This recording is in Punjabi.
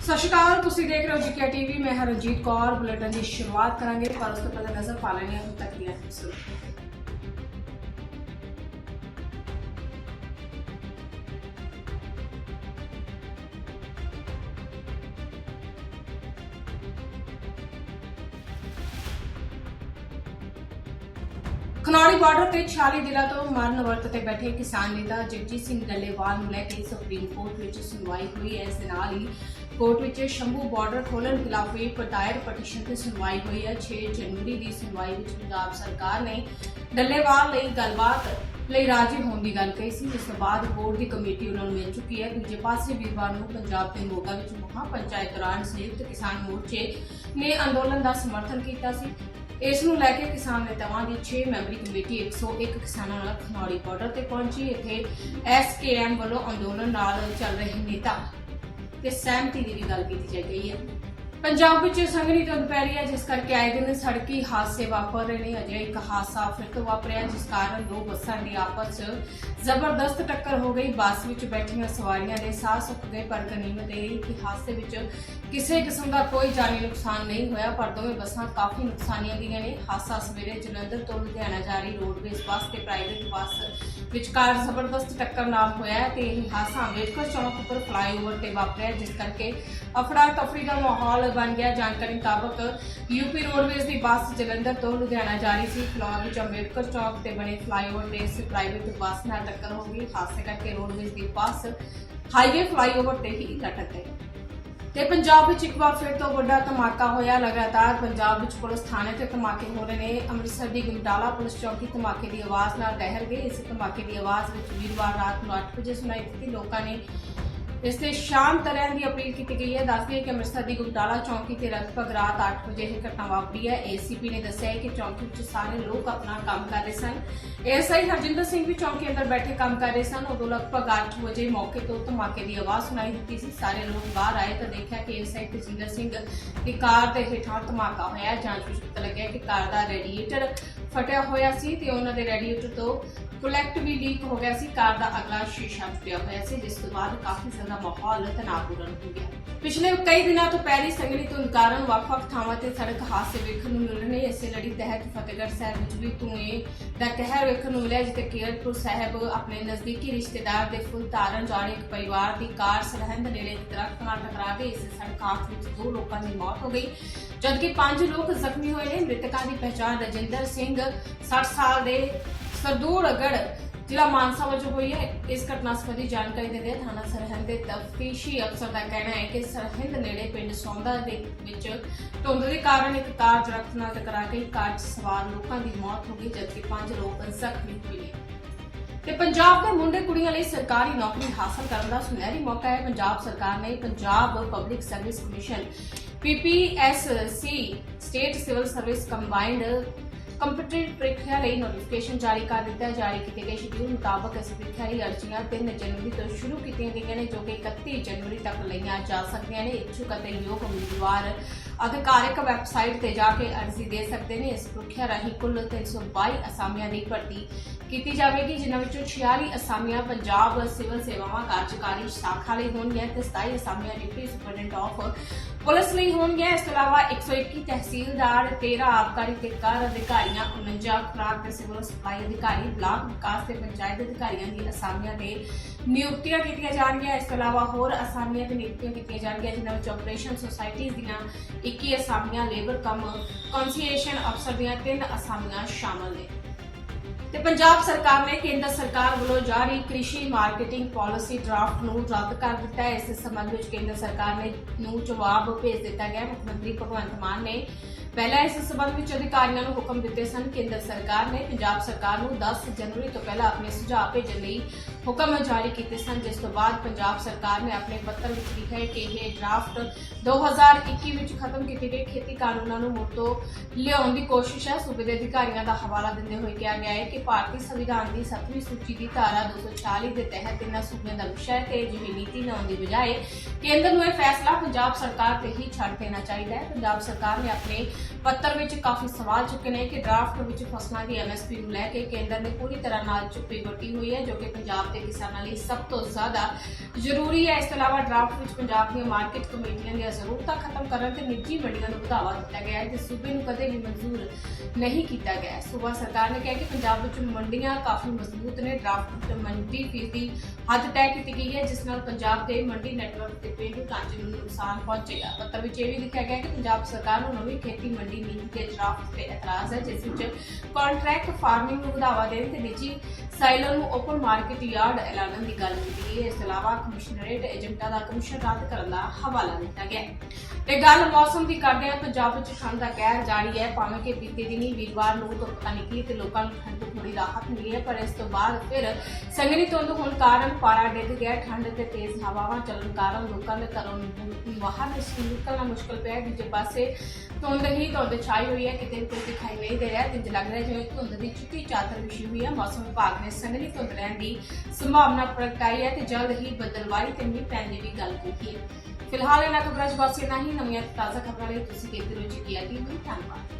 ਸਤਿ ਸ਼੍ਰੀ ਅਕਾਲ, ਤੁਸੀਂ ਦੇਖ ਰਹੇ ਹੋ ਜੀਕੇ ਟੀਵੀ। ਮੈਂ ਹਰਜੀਤ ਕੌਰ, ਬੁਲੇਟਿਨ ਦੀ ਸ਼ੁਰੂਆਤ ਕਰਾਂਗੇ, ਪਰ ਉਸ ਤੋਂ ਪਹਿਲਾਂ ਨਜ਼ਰ ਪਾ ਲੈਣੀ ਹੈ ਹੁਣ ਤੱਕ ਦੀਆਂ ਖਬਰਾਂ ਖਨੌਰੀ ਬਾਰਡਰ ਤੇ 46 ਦਿਨਾਂ ਤੋਂ ਮਰਨ ਵਰਤ ਤੇ ਬੈਠੇ ਕਿਸਾਨ ਨੇਤਾ ਜਗਜੀਤ ਸਿੰਘ ਡੱਲੇਵਾਲ ਨੂੰ ਲੈ ਕੇ ਸੁਪਰੀਮ ਕੋਰਟ ਵਿੱਚ ਸੁਣਵਾਈ ਹੋਈ ਹੈ। ਇਸ ਦੇ ਨਾਲ ਹੀ ਕੋਰਟ ਵਿੱਚ ਸ਼ੰਭੂ ਬਾਰਡਰ ਖੋਲ੍ਹਣ ਖਿਲਾਫ ਵੀ ਦਾਇਰ ਪਟੀਸ਼ਨ ਤੇ ਸੁਣਵਾਈ ਹੋਈ ਹੈ। 6 ਜਨਵਰੀ ਦੀ ਸੁਣਵਾਈ ਵਿੱਚ ਪੰਜਾਬ ਸਰਕਾਰ ਨੇ ਡੱਲੇਵਾਲ ਲਈ ਗੱਲਬਾਤ ਲਈ ਰਾਜੀ ਹੋਣ ਦੀ ਗੱਲ ਕਹੀ ਸੀ। ਜਿਸ ਤੋਂ ਬਾਅਦ ਬੋਰਡ ਦੀ ਕਮੇਟੀ ਉਹਨਾਂ ਨੂੰ ਮਿਲ ਚੁੱਕੀ ਹੈ। ਦੂਜੇ ਪਾਸੇ ਵੀਰਵਾਰ ਨੂੰ ਪੰਜਾਬ ਦੇ ਮੋਗਾ ਵਿੱਚ ਮਹਾ ਪੰਚਾਇਤ ਦੌਰਾਨ ਸੰਯੁਕਤ ਕਿਸਾਨ ਮੋਰਚੇ ਨੇ ਅੰਦੋਲਨ ਦਾ ਸਮਰਥਨ ਕੀਤਾ ਸੀ। ਇਸ ਨੂੰ ਲੈ ਕੇ ਕਿਸਾਨ ਨੇਤਾਵਾਂ ਦੀ 6 ਮੈਂਬਰੀ ਕਮੇਟੀ 101 ਕਿਸਾਨਾਂ ਨਾਲ ਖਨੌਰੀ ਬਾਰਡਰ ਤੇ ਪਹੁੰਚੀ। ਇੱਥੇ ਐਸਕੇਐਮ ਵੱਲੋਂ ਅੰਦੋਲਨ ਨਾਲ ਚੱਲ ਰਹੇ ਨੇਤਾ ਤੇ ਸਹਿਮਤੀ ਦੀ ਵੀ ਗੱਲ ਕੀਤੀ ਜਾ ਰਹੀ ਹੈ। ਪੰਜਾਬ ਵਿੱਚ ਸੰਘਣੀ ਧੁੰਦ ਪੈ ਰਹੀ ਹੈ, ਜਿਸ ਕਰਕੇ ਆਏ ਦਿਨ ਸੜਕੀ ਹਾਦਸੇ ਵਾਪਰ ਰਹੇ ਨੇ। ਅਜੇ ਇੱਕ ਹਾਦਸਾ ਫਿਰ ਤੋਂ ਵਾਪਰਿਆ ਜਿਸ ਕਾਰਨ ਦੋ ਬੱਸਾਂ ਦੀ ਆਪਸ 'ਚ ਜ਼ਬਰਦਸਤ ਟੱਕਰ ਹੋ ਗਈ। ਬੱਸ ਵਿੱਚ ਬੈਠੀਆਂ ਸਵਾਰੀਆਂ ਦੇ ਸਾਹ ਸੁੱਕ ਗਏ, ਪਰ ਗਨੀਮਤ ਇਹ ਕਿ ਹਾਦਸੇ ਵਿੱਚ ਕਿਸੇ ਕਿਸਮ ਦਾ ਕੋਈ ਜਾਨੀ ਨੁਕਸਾਨ ਨਹੀਂ ਹੋਇਆ, ਪਰ ਦੋਵੇਂ ਬੱਸਾਂ ਕਾਫੀ ਨੁਕਸਾਨੀਆਂ ਗਈਆਂ ਨੇ। ਹਾਦਸਾ ਸਵੇਰੇ ਜਲੰਧਰ ਤੋਂ ਲੁਧਿਆਣਾ ਜਾ ਰਹੀ ਰੋਡਵੇਜ਼ ਬੱਸ ਤੇ ਪ੍ਰਾਈਵੇਟ ਬੱਸ ਵਿਚਕਾਰ ਜ਼ਬਰਦਸਤ ਟੱਕਰ ਨਾਲ ਹੋਇਆ ਹੈ ਤੇ ਇਹ ਹਾਦਸਾ ਅੰਬੇਡਕਰ ਚੌਂਕ ਉੱਪਰ ਫਲਾਈਓਵਰ ਤੇ ਵਾਪਰਿਆ, ਜਿਸ ਕਰਕੇ ਅਫੜਾ ਤਫੜੀ ਦਾ ਮਾਹੌਲ ਬਣ ਗਿਆ। ਜਾਣਕਾਰੀ ਮੁਤਾਬਕ ਯੂਪੀ ਰੋਡਵੇਜ਼ ਦੀ ਬੱਸ ਜਲੰਧਰ ਤੋਂ ਲੁਧਿਆਣਾ ਜਾ ਰਹੀ ਸੀ। ਫਲੋਰ ਵਿੱਚ ਅੰਬੇਡਕਰ ਚੌਕ ਤੇ ਬਣੇ ਫਲਾਈਓਵਰ ਤੇ ਇਸ ਪ੍ਰਾਈਵੇਟ ਬੱਸ ਨਾਲ ਟੱਕਰ ਹੋ ਗਈ। ਹਾਦਸੇ ਕਰਕੇ ਰੋਡਵੇਜ਼ ਦੀ ਬੱਸ ਹਾਈਵੇ ਫਲਾਈਓਵਰ ਤੇ ਹੀ ਲਟਕ ਗਈ। ਤੇ ਪੰਜਾਬ ਵਿੱਚ ਇੱਕ ਵਾਰ ਫਿਰ ਤੋਂ ਵੱਡਾ ਧਮਾਕਾ ਹੋਇਆ। ਲਗਾਤਾਰ ਪੰਜਾਬ ਵਿੱਚ ਪੁਲਿਸ ਥਾਣੇ ਤੇ ਧਮਾਕੇ ਹੋ ਰਹੇ ਨੇ। ਅੰਮ੍ਰਿਤਸਰ ਦੀ ਗੁਮਟਾਲਾ ਪੁਲਿਸ ਚੌਕੀ ਧਮਾਕੇ ਦੀ ਆਵਾਜ਼ ਨਾਲ ਦਹਿਲ ਗਈ। ਇਸ ਧਮਾਕੇ ਦੀ ਆਵਾਜ਼ ਵਿੱਚ ਵੀਰਵਾਰ ਰਾਤ ਨੂੰ 8 ਵਜੇ ਸੁਣਾਈ ਦਿੱਤੀ। ਲੋਕਾਂ ਨੇ ਇਸ ਤੇ ਸ਼ਾਂਤ ਰਹਿਣ ਦੀ ਅਪੀਲ ਕੀਤੀ ਗਈ ਹੈ। ਦੱਸਦੀ ਹੈ ਕਿ ਅੰਮ੍ਰਿਤਸਰ ਦੀ ਗੁਮਟਾਲਾ ਚੌਕੀ ਤੇ ਲਗਭਗ ਰਾਤ 8 ਵਜੇ ਇਹ ਘਟਨਾ ਵਾਪਰੀ ਹੈ। ਏਸੀਪੀ ਨੇ ਦੱਸਿਆ ਹੈ ਕਿ ਚੌਕੀ ਵਿੱਚ ਸਾਰੇ ਲੋਕ ਆਪਣਾ ਕੰਮ ਕਰ ਰਹੇ ਸਨ। ਐਸਆਈ ਹਰਜਿੰਦਰ ਸਿੰਘ ਵੀ ਚੌਕੀ ਅੰਦਰ ਬੈਠੇ ਕੰਮ ਕਰ ਰਹੇ ਸਨ। ਉਦੋਂ ਲਗਭਗ 8 ਵਜੇ ਮੌਕੇ ਤੋਂ ਧਮਾਕੇ ਦੀ ਆਵਾਜ਼ ਸੁਣਾਈ ਦਿੱਤੀ ਸੀ। ਸਾਰੇ ਲੋਕ ਬਾਹਰ ਆਏ ਤਾਂ ਦੇਖਿਆ ਕਿ ਐਸਆਈ ਹਰਜਿੰਦਰ ਸਿੰਘ ਦੀ ਕਾਰ ਦੇ ਹੇਠਾਂ ਧਮਾਕਾ ਹੋਇਆ ਜਾਂਚ ਵਿੱਚ ਪਤਾ ਲੱਗਿਆ ਕਿ ਕਾਰ ਦਾ ਰੇਡੀਏਟਰ ਫਟਿਆ ਹੋਇਆ ਸੀ ਤੇ ਉਹਨਾਂ ਦੇ ਰੇਡੀਏਟਰ ਤੋਂ ਕੁਲੈਕਟ ਵੀ ਲੀਕ ਹੋ ਗਿਆ ਸੀ, ਕਾਰ ਦਾ ਅਗਲਾ ਸ਼ੀਸ਼ਾ ਟੁੱਟਿਆ ਹੋਇਆ ਸੀ, ਜਿਸ ਤੋਂ ਬਾਅਦ ਕਾਫੀ ਜ਼ਿਆਦਾ ਮਾਹੌਲ ਤਣਾਅਪੂਰਨ ਹੋ ਗਿਆ। ਪਿਛਲੇ ਕਈ ਦਿਨਾਂ ਤੋਂ ਪੈਰੀ ਸੰਗਣੀ ਧੁੰਦ ਕਾਰਨ ਵੱਖ-ਵੱਖ ਥਾਵਾਂ ਤੇ ਸੜਕ ਹਾਦਸੇ ਵੇਖਣ ਨੂੰ ਮਿਲ ਰਹੇ ਇਸੇ ਲੜੀ ਤਹਿਤ ਫਤਿਹਗੜ੍ਹ ਸਾਹਿਬ ਵਿੱਚ ਵੀ ਧੂਏ ਦਾ ਕਹਿਰ ਵੇਖਣ ਨੂੰ ਮਿਲਿਆ, ਜਿੱਥੇ ਕੀਰਤਪੁਰ ਸਾਹਿਬ ਆਪਣੇ ਨਜ਼ਦੀਕੀ ਰਿਸ਼ਤੇਦਾਰ ਦੇ ਫੁੱਲ ਤਾਰਨ ਜਾ ਰਹੇ ਇੱਕ ਪਰਿਵਾਰ ਦੀ ਕਾਰ ਸਰਹੰਦ ਨੇੜੇ ਦਰਖਤ ਨਾਲ ਟਕਰਾ ਗਈ ਇਸ ਸੜਕ ਹਾਦਸੇ ਵਿੱਚ ਦੋ ਲੋਕਾਂ ਦੀ ਮੌਤ ਹੋ ਗਈ, ਜਦਕਿ ਪੰਜ ਲੋਕ ਜ਼ਖਮੀ ਹੋਏ ਨੇ। ਮ੍ਰਿਤਕਾਂ ਦੀ ਪਛਾਣ ਰਜਿੰਦਰ ਸਿੰਘ 60 ਸਾਲ ਦੇ ਸਰਦੂਲਗੜ੍ਹ ਜ਼ਿਲ੍ਹਾ ਮਾਨਸਾ ਵਜੋਂ ਹੋਈ ਹੈ। ਇਸ ਘਟਨਾ ਸੰਬੰਧੀ ਜਾਣਕਾਰੀ ਦਿੰਦੇ ਥਾਣਾ ਸਰਹੰਦ ਦੇ ਤਫਤੀਸ਼ੀ ਅਫਸਰ ਦਾ ਕਹਿਣਾ ਹੈ ਕਿ ਸਰਹੰਦ ਨੇੜੇ ਪਿੰਡ ਸੌਂਦਾ ਦੇ ਵਿੱਚ ਧੁੰਦ ਦੇ ਕਾਰਨ ਇੱਕ ਕਾਰ ਦਰਖਤ ਨਾਲ ਟਕਰਾ ਗਈ। ਕਾਰ 'ਚ ਸਵਾਰ ਲੋਕਾਂ ਦੀ ਮੌਤ ਹੋ ਗਈ, ਜਦਕਿ ਪੰਜ ਲੋਕ ਜ਼ਖਮੀ ਹੋਏ ਤੇ ਪੰਜਾਬ ਦੇ ਮੁੰਡੇ ਕੁੜੀਆਂ ਲਈ ਸਰਕਾਰੀ ਨੌਕਰੀ ਹਾਸਲ ਕਰਨ ਦਾ ਸੁਨਹਿਰੀ ਮੌਕਾ ਹੈ। ਪੰਜਾਬ ਸਰਕਾਰ ਨੇ Punjab public service commission PPSC state civil service combined computer ਪ੍ਰੀਖਿਆ ਲਈ ਨੋਟੀਫਿਕੇਸ਼ਨ ਜਾਰੀ ਕਰ ਦਿੱਤਾ, ਜਾਰੀ ਕੀਤੇ ਗਏ ਸ਼ਡਿਊਲ ਮੁਤਾਬਕ ਇਸ ਪ੍ਰੀਖਿਆ ਲਈ ਅਰਜ਼ੀਆਂ 3 ਜਨਵਰੀ ਤੋਂ ਸ਼ੁਰੂ ਕੀਤੀਆਂ ਗਈਆਂ ਨੇ, ਜੋ ਕਿ 31 ਜਨਵਰੀ ਤੱਕ ਲਈਆਂ ਜਾ ਸਕਦੀਆਂ ਨੇ। ਇੱਛੁਕ ਅਤੇ ਯੋਗ ਉਮੀਦਵਾਰ ਅਧਿਕਾਰਿਕ ਵੈਬਸਾਈਟ ਤੇ ਜਾ ਕੇ ਅਰਜ਼ੀ ਦੇ ਸਕਦੇ ਨੇ। ਇਸ ਪ੍ਰੀਖਿਆ ਰਾਹੀਂ ਕੁੱਲ 322 ਅਸਾਮੀਆਂ ਦੀ ਭਰਤੀ ਕੀਤੀ ਜਾਵੇਗੀ, ਜਿਨ੍ਹਾਂ ਵਿੱਚੋਂ 46 ਅਸਾਮੀਆਂ ਪੰਜਾਬ ਸਿਵਲ ਸੇਵਾਵਾਂ ਕਾਰਜਕਾਰੀ ਸ਼ਾਖਾ ਲਈ ਹੋਣਗੀਆਂ ਤੇ 27 ਅਸਾਮੀਆਂ ਡਿਪਟੀ ਸੁਪਰਡੈਂਟ ਆਫ ਪੁਲਿਸ ਲਈ ਹੋਣਗੀਆਂ। ਇਸ ਤੋਂ ਇਲਾਵਾ 121 ਤਹਿਸੀਲਦਾਰ 13 ਆਬਕਾਰੀ ਤੇ ਕਰ ਅਧਿਕਾਰੀਆਂ 49 ਖੁਰਾਕ ਤੇ ਸਿਵਲ ਸਪਲਾਈ ਅਧਿਕਾਰੀ, ਬਲਾਕ ਵਿਕਾਸ ਤੇ ਪੰਚਾਇਤ ਅਧਿਕਾਰੀਆਂ ਦੀ ਅਸਾਮੀਆਂ ਤੇ ਨਿਯੁਕਤੀਆਂ ਕੀਤੀਆਂ ਜਾਣਗੀਆਂ। ਇਸ ਤੋਂ ਇਲਾਵਾ ਹੋਰ ਅਸਾਮੀਆਂ ਤੇ ਨਿਯੁਕਤੀਆਂ ਕੀਤੀਆਂ ਜਾਣਗੀਆਂ, ਜਿਨ੍ਹਾਂ ਵਿੱਚ ਆਪਰੇਸ਼ਨ ਸੁਸਾਇਟੀਜ਼ ਦੀਆਂ 21 ਅਸਾਮੀਆਂ ਲੇਬਰ ਕਮ ਕਨਸੀਏਸ਼ਨ ਅਫਸਰ ਦੀਆਂ 3 ਅਸਾਮੀਆਂ ਸ਼ਾਮਲ ਨੇ। ਤੇ ਪੰਜਾਬ ਸਰਕਾਰ ਨੇ ਕੇਂਦਰ ਸਰਕਾਰ ਵੱਲੋਂ ਜਾਰੀ ਕ੍ਰਿਸ਼ੀ ਮਾਰਕੀਟਿੰਗ ਪਾਲਿਸੀ ਡਰਾਫਟ ਨੂੰ ਰੱਦ ਕਰ ਦਿੱਤਾ ਹੈ। ਇਸ ਸੰਬੰਧ ਵਿੱਚ ਕੇਂਦਰ ਸਰਕਾਰ ਨੇ ਨੂੰ ਜਵਾਬ ਭੇਜ ਦਿੱਤਾ ਗਿਆ। ਮੁੱਖ ਮੰਤਰੀ ਭਗਵੰਤ ਮਾਨ ਨੇ ਪਹਿਲਾਂ ਇਸ ਸਬੰਧ ਵਿੱਚ ਅਧਿਕਾਰੀਆਂ ਨੂੰ ਹੁਕਮ ਦਿੱਤੇ ਸਨ, ਕੇਂਦਰ ਸਰਕਾਰ ਨੇ ਪੰਜਾਬ ਸਰਕਾਰ ਨੂੰ 10 ਜਨਵਰੀ ਤੋਂ ਪਹਿਲਾਂ ਆਪਣੇ ਸੁਝਾਅ ਭੇਜਣ ਲਈ ਹੁਕਮ ਜਾਰੀ ਕੀਤੇ ਸਨ, ਜਿਸ ਤੋਂ ਬਾਅਦ ਪੰਜਾਬ ਸਰਕਾਰ ਨੇ ਆਪਣੇ ਪੱਤਰ ਵਿੱਚ ਲਿਖਿਆ ਹੈ ਕਿ ਇਹ ਡਰਾਫਟ 2021 ਵਿੱਚ ਖਤਮ ਕੀਤੇ ਗਏ ਖੇਤੀ ਕਾਨੂੰਨਾਂ ਨੂੰ ਮੁੜ ਤੋਂ ਲਿਆਉਣ ਦੀ ਕੋਸ਼ਿਸ਼ ਹੈ। ਸੂਬੇ ਦੇ ਅਧਿਕਾਰੀਆਂ ਦਾ ਹਵਾਲਾ ਦਿੰਦੇ ਹੋਏ ਕਿਹਾ ਗਿਆ ਹੈ ਕਿ ਭਾਰਤੀ ਸੰਵਿਧਾਨ ਦੀ 7ਵੀਂ ਸੂਚੀ ਦੀ ਧਾਰਾ 240 ਦੇ ਤਹਿਤ ਇਹਨਾਂ ਸੂਬਿਆਂ ਦਾ ਵਿਸ਼ਾ ਹੈ ਤੇ ਅਜਿਹੀ ਨੀਤੀ ਲਿਆਉਣ ਦੀ ਬਜਾਏ ਕੇਂਦਰ ਨੂੰ ਇਹ ਫੈਸਲਾ ਪੰਜਾਬ ਸਰਕਾਰ ਤੇ ਹੀ ਛੱਡ ਦੇਣਾ ਚਾਹੀਦਾ ਹੈ। ਪੰਜਾਬ ਸਰਕਾਰ ਨੇ ਆਪਣੇ ਪੱਤਰ ਵਿੱਚ ਕਾਫੀ ਸਵਾਲ ਚੁੱਕੇ ਨੇ ਕਿ ਡਰਾਫਟ ਵਿੱਚ ਫਸਲਾਂ ਦੀ ਐਮਐਸਪੀ ਨੂੰ ਲੈ ਕੇ ਕੇਂਦਰ ਨੇ ਪੂਰੀ ਤਰ੍ਹਾਂ ਨਾਲ ਚੁੱਪੀ ਵੱਟੀ ਹੋਈ ਹੈ, ਜੋ ਕਿ ਪੰਜਾਬ ਦੇ ਕਿਸਾਨਾਂ ਲਈ ਸਭ ਤੋਂ ਜ਼ਿਆਦਾ ਜ਼ਰੂਰੀ ਹੈ। ਇਸ ਤੋਂ ਇਲਾਵਾ ਡਰਾਫਟ ਵਿੱਚ ਪੰਜਾਬ ਦੀਆਂ ਮਾਰਕੀਟ ਕਮੇਟੀਆਂ ਦੀਆਂ ਜ਼ਰੂਰਤਾਂ ਖਤਮ ਕਰਨ ਤੇ ਨਿੱਜੀ ਮੰਡੀਆਂ ਨੂੰ ਵਧਾਵਾ ਦਿੱਤਾ ਗਿਆ ਹੈ ਤੇ ਸੂਬੇ ਨੂੰ ਕਦੇ ਵੀ ਮਨਜ਼ੂਰ ਨਹੀਂ ਕੀਤਾ ਗਿਆ ਹੈ। ਸੂਬਾ ਸਰਕਾਰ ਨੇ ਕਿਹਾ ਕਿ ਪੰਜਾਬ ਵਿੱਚ ਮੰਡੀਆਂ ਕਾਫੀ ਮਜ਼ਬੂਤ ਨੇ। ਡਰਾਫਟ ਵਿੱਚ ਮੰਡੀ ਫੀਸਦੀ ਹੱਦ ਤੈਅ ਕੀਤੀ ਗਈ ਹੈ, ਜਿਸ ਨਾਲ ਪੰਜਾਬ ਦੇ ਮੰਡੀ ਨੈਟਵਰਕ ਤੇ ਪੇਂਡੂ ਢਾਂਚੇ ਨੂੰ ਨੁਕਸਾਨ ਪਹੁੰਚੇਗਾ। ਪੱਤਰ ਵਿੱਚ ਇਹ ਵੀ ਲਿਖਿਆ ਗਿਆ ਕਿ ਪੰਜਾਬ ਸਰਕਾਰ ਨੂੰ ਨਵੀਂ ਖੇਤੀ ਮੰਡੀ ਨੀਤੀ ਦੇ ਡਰਾਫਟ ਤੇ ਇਤਰਾਜ਼ ਹੈ, ਜਿਸ ਵਿੱਚ ਕੰਟਰੈਕਟ ਫਾਰਮਿੰਗ ਨੂੰ ਵਧਾਵਾ ਦੇਣ ਤੇ ਨਿੱਜੀ ਸਾਈਲਰ ਨੂੰ ਓਪਨ ਮਾਰਕੀਟ ਯਾਰਡ ਐਲਾਨਣ ਦੀ ਗੱਲ ਕੀਤੀ ਹੈ। ਇਸ ਇਲਾਵਾ ਕਮਿਸ਼ਨਰੇਟ ਏਜੰਟਾਂ ਦਾ ਕਮਿਸ਼ਨ ਰੱਦ ਕਰਨ ਦਾ ਹਵਾਲਾ ਦਿੱਤਾ ਗਿਆ ਤੇ ਗੱਲ ਮੌਸਮ ਦੀ ਕਰਦੇ ਹਾਂ, ਪੰਜਾਬ ਵਿੱਚ ਠੰਡ ਦਾ ਕਹਿਰ ਜਾਰੀ ਹੈ। ਭਾਵੇਂ ਕਿ ਬੀਤੇ ਦਿਨੀ ਵੀਰਵਾਰ ਨੂੰ ਧੁੱਪ ਨਿਕਲੀ ਤੇ ਲੋਕਾਂ ਨੂੰ ਠੰਡ ਤੋਂ ਥੋੜੀ ਰਾਹਤ ਮਿਲੀ ਹੈ, ਪਰ ਇਸ ਤੋਂ ਬਾਅਦ ਫਿਰ ਸੰਘਣੀ ਧੁੰਦ ਹੋਣ ਕਾਰਨ ਪਾਰਾ ਡਿੱਗ ਗਿਆ। ਠੰਡ ਤੇ ਤੇਜ਼ ਹਵਾਵਾਂ ਚੱਲਣ ਕਾਰਨ ਲੋਕਾਂ ਦੇ ਘਰੋਂ ਨਿ- ਬਾਹਰ ਨਿਕਲਣਾ ਮੁਸ਼ਕਲ ਪਿਆ ਦੂਜੇ ਪਾਸੇ ਧੁੰਦ ਹੀ ਧੁੰਦ ਛਾਈ ਹੋਈ ਹੈ, ਕਿਤੇ ਵੀ ਦਿਖਾਈ ਨਹੀਂ ਦੇ ਰਿਹਾ ਇੰਜ ਲੱਗ ਰਿਹਾ ਜਿਵੇਂ ਧੁੰਦ ਦੀ ਚਿੱਟੀ ਚਾਦਰ ਵਿਛੀ ਹੋਈ ਹੈ। ਮੌਸਮ ਵਿਭਾਗ ਨੇ ਸੰਘਣੀ ਧੁੰਦ ਰਹਿਣ ਦੀ ਸੰਭਾਵਨਾ ਪ੍ਰਗਟਾਈ ਹੈ ਤੇ ਜਲਦ ਹੀ ਬਦਲਵਾਈ ਤੇ ਮੀਂਹ ਪੈਣ ਦੀ ਵੀ ਗੱਲ ਕੀਤੀ ਹੈ। ਫਿਲਹਾਲ ਇਹਨਾਂ ਖਬਰਾਂ 'ਚ ਬਸ ਇੰਨਾ ਹੀ। ਨਵੀਆਂ ਤਾਜ਼ਾ ਖਬਰਾਂ ਲਈ ਤੁਸੀਂ ਦੇਖਦੇ ਰਹੋ ਜੀ ਟੀਵੀ ਧੰਨਵਾਦ।